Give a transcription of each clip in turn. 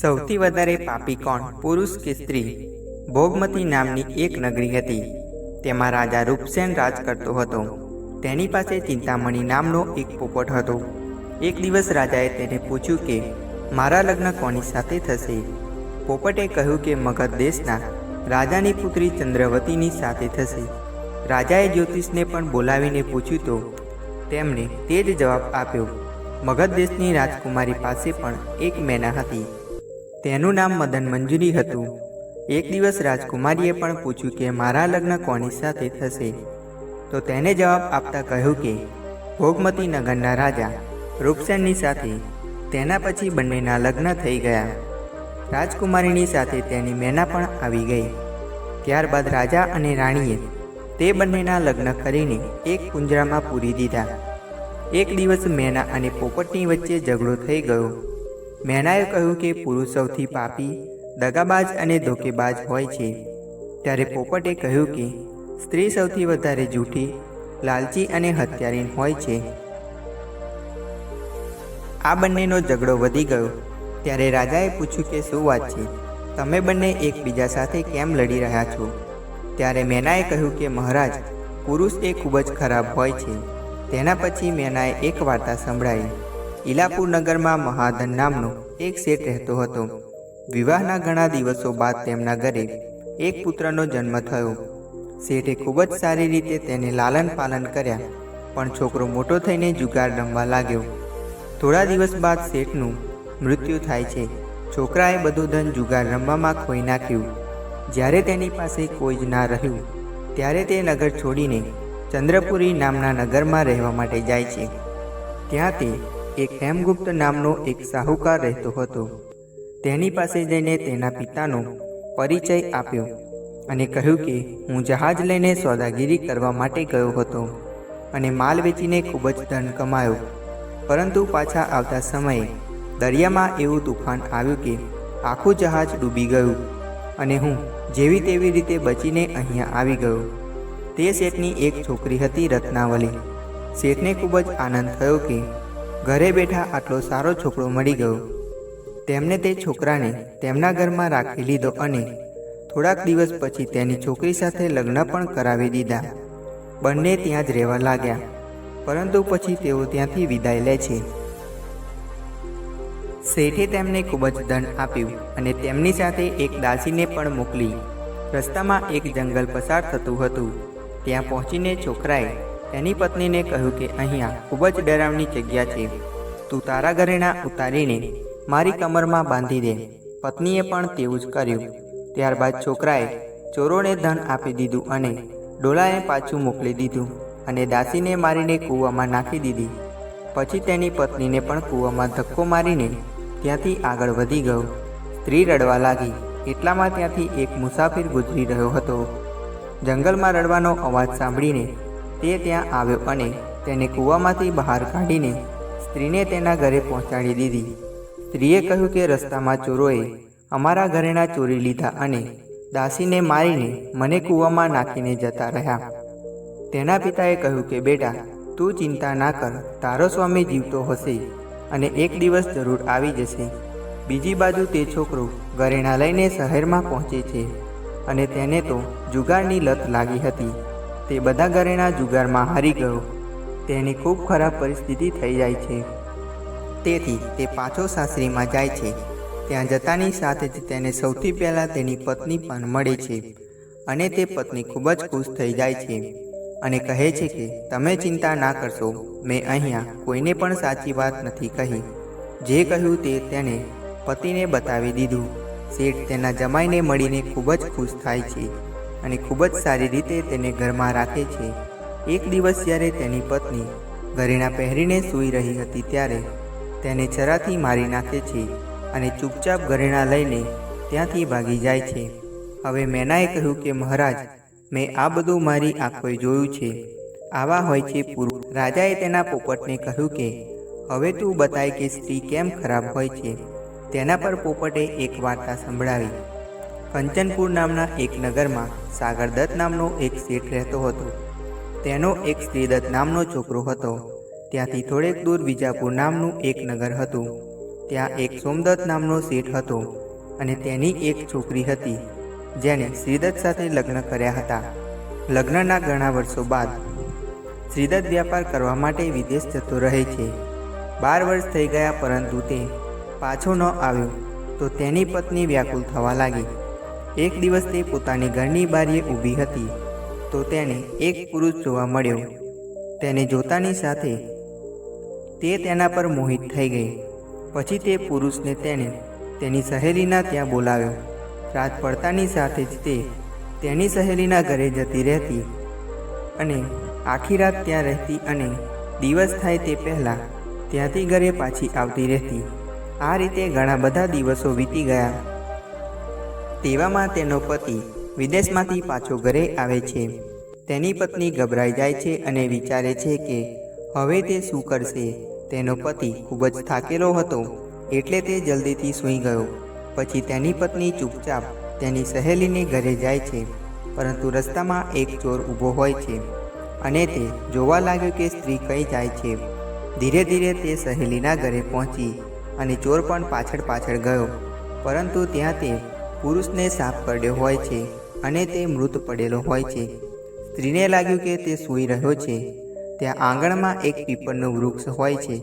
સૌથી વધારે પાપી કોણ? પુરુષ કે સ્ત્રી? ભોગમતી નામની એક નગરી હતી. તેમાં રાજા રૂપસેન રાજ કરતો હતો. તેની પાસે ચિંતામણી નામનો એક પોપટ હતો. એક દિવસ રાજાએ તેને પૂછ્યું કે, મારા લગ્ન કોની સાથે થશે? પોપટે કહ્યું કે, મગધ દેશના રાજાની પુત્રી ચંદ્રવતીની સાથે થશે. રાજાએ જ્યોતિષને પણ બોલાવીને પૂછ્યું તો તેમણે તે જ જવાબ આપ્યો. મગધ દેશની રાજકુમારી પાસે પણ એક મેના હતી. તેનું નામ મદન મંજુરી હતું. એક દિવસ રાજકુમારીએ પણ પૂછ્યું કે, મારા લગ્ન કોની સાથે થશે? તો તેને જવાબ આપતા કહ્યું કે, ભોગમતી નગરના રાજા રૂપસેનની સાથે, તેના પછી બંનેના લગ્ન થઈ ગયા. રાજકુમારીની સાથે તેની મેના પણ આવી ગઈ. ત્યારબાદ રાજા અને રાણીએ તે બંનેના લગ્ન કરીને એક કુંજરામાં પૂરી દીધા. એક દિવસ મેના અને પોપટની વચ્ચે ઝઘડો થઈ ગયો. મેનાએ કહ્યું કે પુરુષ સૌથી પાપી, દગાબાજ અને ધોકેબાજ હોય છે. ત્યારે પોપટે કહ્યું કે સ્ત્રી સૌથી વધારે જૂઠી, લાલચી અને હત્યારીન હોય છે. આ બંનેનો ઝઘડો વધી ગયો. ત્યારે રાજાએ પૂછ્યું કે શું વાત છે? તમે બંને એકબીજા સાથે કેમ લડી રહ્યા છો? ત્યારે મેનાએ કહ્યું કે મહારાજ, પુરુષ એ ખૂબ જ ખરાબ હોય છે. તેના પછી મેનાએ એક વાર્તા સંભળાવી ઈલાપુર નગરમાં મહાધન નામનો એક શેઠ રહેતો હતો. વિવાહના ઘણા દિવસો બાદ તેમના ઘરે એક પુત્રનો જન્મ થયો. શેઠે ખૂબ જ સારી રીતે તેને લાલન પાલન કર્યા, પણ છોકરો મોટો થઈને જુગાર રમવા લાગ્યો. થોડા દિવસ બાદ શેઠનું મૃત્યુ થાય છે. છોકરાએ બધું ધન જુગાર રમવામાં ખોઈ નાખ્યું. જ્યારે તેની પાસે કોઈ જ ના રહ્યું, ત્યારે તે નગર છોડીને ચંદ્રપુરી નામના નગરમાં રહેવા માટે જાય છે. ત્યાં તે એક હેમગુપ્ત નામનો એક સાહુકાર રહેતો હતો. તેની પાસે જઈને તેના પિતાનો પરિચય આપ્યો અને કહ્યું કે હું જહાજ લઈને સોદાગીરી કરવા માટે ગયો હતો અને માલ વેચીને ખૂબ જ ધન કમાયો. પરંતુ પાછા આવતા સમયે દરિયામાં એવું તુફાન આવ્યું કે આખું જહાજ ડૂબી ગયું અને હું જેવી તેવી રીતે બચીને અહીંયા આવી ગયો. તે શેઠની એક છોકરી હતી રત્નાવલી. શેઠને ખૂબ જ આનંદ થયો કે ઘરે બેઠા આટલો સારો છોકરો મળી ગયો. તેમને તે છોકરાને તેમના ઘરમાં રાખી લીધો અને થોડાક દિવસ પછી તેની છોકરી સાથે લગ્ન પણ કરાવી દીધા. બંને ત્યાં જ રહેવા લાગ્યા, પરંતુ પછી તેઓ ત્યાંથી વિદાય લે છે. શેઠે તેમને ખૂબ જ ધન આપ્યું અને તેમની સાથે એક દાસીને પણ મોકલી. રસ્તામાં એક જંગલ પસાર થતું હતું. ત્યાં પહોંચીને છોકરાએ તેની પત્નીને કહ્યું કે અહીંયા ખૂબ જ ડરાવની જગ્યા છે. તું તારા ઘરેણા ઉતારીને મારી કમરમાં બાંધી દે. પત્નીએ પણ તેવું જ કર્યું. ત્યારબાદ છોકરાએ ચોરોને ધન આપી દીધું અને ડોલાએ પાછું મોકલી દીધું અને દાસીને મારીને કૂવામાં નાખી દીધી. પછી તેની પત્નીને પણ કૂવામાં ધક્કો મારીને ત્યાંથી આગળ વધી ગયો. સ્ત્રી રડવા લાગી. એટલામાં ત્યાંથી એક મુસાફિર ગુજરી રહ્યો હતો. જંગલમાં રડવાનો અવાજ સાંભળીને તે ત્યાં આવ્યો અને તેને કૂવામાંથી બહાર કાઢીને સ્ત્રીને તેના ઘરે પહોંચાડી દીધી. સ્ત્રીએ કહ્યું કે રસ્તામાં ચોરોએ અમારા ઘરેણા ચોરી લીધા અને દાસીને મારીને મને કૂવામાં નાખીને જતા રહ્યા. તેના પિતાએ કહ્યું કે, બેટા, તું ચિંતા ના કર, તારો સ્વામી જીવતો હશે અને એક દિવસ જરૂર આવી જશે. બીજી બાજુ તે છોકરો ઘરેણા લઈને શહેરમાં પહોંચે છે અને તેને તો જુગારની લત લાગી હતી. તે બધા ઘરેણા જુગારમાં હારી ગયો. તેની ખૂબ ખરાબ પરિસ્થિતિ થઈ જાય છે. તેથી તે પાછો સાસરીમાં જાય છે. ત્યાં જતાની સાથે જ તેને સૌથી પહેલાં તેની પત્ની પણ મળે છે. અને તે પત્ની ખૂબ જ ખુશ થઈ જાય છે. અને કહે છે કે, તમે ચિંતા ના કરશો. મેં અહીંયા કોઈને પણ સાચી વાત નથી કહી. જે કહ્યું તે તેને પતિને બતાવી દીધું. શેઠ તેના જમાઈને મળીને ખૂબ જ ખુશ થાય છે. અને ખૂબ જ સારી રીતે તેને ઘરમાં રાખે છે. એક દિવસ જ્યારે તેની પત્ની ઘરેણા પહેરીને સૂઈ રહી હતી ત્યારે તેને ચરાથી મારી નાખે છે અને ચૂપચાપ ઘરેણા લઈને ત્યાંથી ભાગી જાય છે. હવે મેનાએ કહ્યું કે, મહારાજ, મેં આ બધું મારી આંખોએ જોયું છે. આવા હોય છે પુરુષ. રાજાએ તેના પોપટને કહ્યું કે, હવે તું બતાય કે સ્ત્રી કેમ ખરાબ હોય છે. તેના પર પોપટે એક વાર્તા સંભળાવી. કંચનપુર નામના એક નગરમાં સાગરદત્ત નામનો એક શેઠ રહેતો હતો. તેનો એક શ્રીદત્ત નામનો છોકરો હતો. ત્યાંથી થોડેક દૂર વિજાપુર નામનું એક નગર હતું. ત્યાં એક સોમદત્ત નામનો શેઠ હતો અને તેની એક છોકરી હતી, જેણે શ્રીદત્ત સાથે લગ્ન કર્યા હતા. લગ્નના ઘણા વર્ષો બાદ, શ્રીદત્ત વ્યાપાર કરવા માટે વિદેશ જતો રહે છે. બાર વર્ષ થઈ ગયા પરંતુ તે પાછો ન આવ્યો, તો તેની પત્ની વ્યાકુલ થવા લાગી. એક દિવસ તે પોતાની ઘરની બારીએ ઊભી હતી, તો તેને એક પુરુષ જોવા મળ્યો. તેને જોતાની સાથે તે તેના પર મોહિત થઈ ગઈ. પછી તે પુરુષને તેણે તેની સહેલીના ત્યાં બોલાવ્યો. રાત પડતાની સાથે જ તે તેની સહેલીના ઘરે જતી રહેતી અને આખી રાત ત્યાં રહેતી અને દિવસ થાય તે પહેલાં ત્યાંથી ઘરે પાછી આવતી રહેતી. આ રીતે ઘણા બધા દિવસો વીતી ગયા. તેવામાં તેનો પતિ વિદેશમાંથી પાછો ઘરે આવે છે. તેની પત્ની ગભરાઈ જાય છે અને વિચારે છે કે હવે તે શું કરશે? તેનો પતિ ખૂબ જ થાકેલો હતો, એટલે તે જલ્દીથી સૂઈ ગયો. પછી તેની પત્ની ચૂપચાપ તેની સહેલીને ઘરે જાય છે, પરંતુ રસ્તામાં એક ચોર ઊભો હોય છે અને તે જોવા લાગ્યો કે સ્ત્રી કઈ જાય છે. ધીરે ધીરે તે સહેલીના ઘરે પહોંચી અને ચોર પણ પાછળ પાછળ ગયો, પરંતુ ત્યાં તે પુરુષને સાપ કરડ્યો હોય છે અને તે મૃત પડેલો હોય છે. સ્ત્રીને લાગ્યું કે તે સૂઈ રહ્યો છે. ત્યાં આંગણમાં એક પીપળનું વૃક્ષ હોય છે.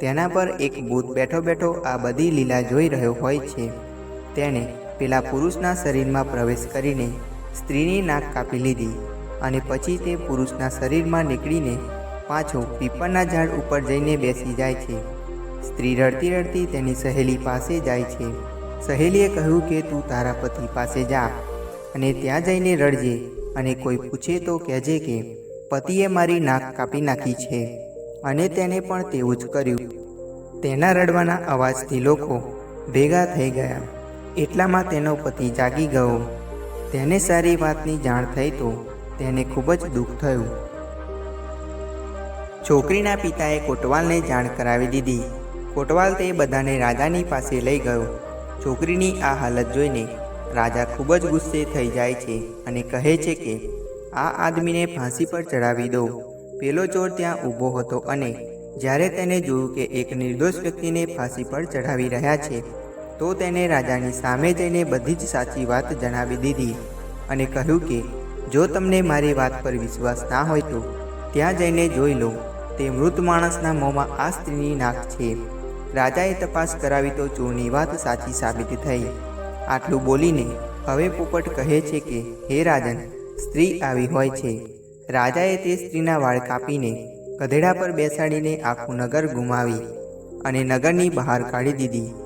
તેના પર એક ભૂત બેઠો બેઠો આ બધી લીલા જોઈ રહ્યો હોય છે. તેણે પેલા પુરુષના શરીરમાં પ્રવેશ કરીને સ્ત્રીની નાક કાપી લીધી અને પછી તે પુરુષના શરીરમાં નીકળીને પાછો પીપળના ઝાડ ઉપર જઈને બેસી જાય છે. સ્ત્રી રડતી રડતી તેની સહેલી પાસે જાય છે. સહેલીએ કહ્યું કે તું તારા પતિ પાસે જા અને ત્યાં જઈને રડજે અને કોઈ પૂછે તો કહેજે કે, પતિએ મારી નાક કાપી નાખી છે અને તેને પણ તેવું જ કર્યું તેના રડવાના અવાજથી લોકો ભેગા થઈ ગયા. એટલામાં તેનો પતિ જાગી ગયો. તેને સારી વાતની જાણ થઈ તો તેને ખૂબ જ દુઃખ થયું. છોકરીના પિતાએ કોટવાલને જાણ કરાવી દીધી. કોટવાલ તે બધાને રાજાની પાસે લઈ ગયો. છોકરીની આ હાલત જોઈને રાજા ખૂબ જ ગુસ્સે થઈ જાય છે અને કહે છે કે, આ આદમીને ફાંસી પર ચડાવી દો. પેલો ચોર ત્યાં ઊભો હતો અને જ્યારે તેને જોયું કે એક નિર્દોષ વ્યક્તિને ફાંસી પર ચડાવી રહ્યા છે, તો તેને રાજાની સામે જઈને બધી જ સાચી વાત જણાવી દીધી અને કહ્યું કે, જો તમને મારી વાત પર વિશ્વાસ ના હોય તો, ત્યાં જઈને જોઈ લો, તે મૃત માણસના મોંમાં આ સ્ત્રીની નાક છે. રાજાએ તપાસ કરાવી તો ચોરની વાત સાચી સાબિત થઈ. આટલું બોલીને હવે પોપટ કહે છે કે, હે રાજન, સ્ત્રી આવી હોય છે. રાજાએ તે સ્ત્રીના વાળ કાપીને ગધેડા પર બેસાડીને આખું નગર ગુમાવી અને નગરની બહાર કાઢી દીધી.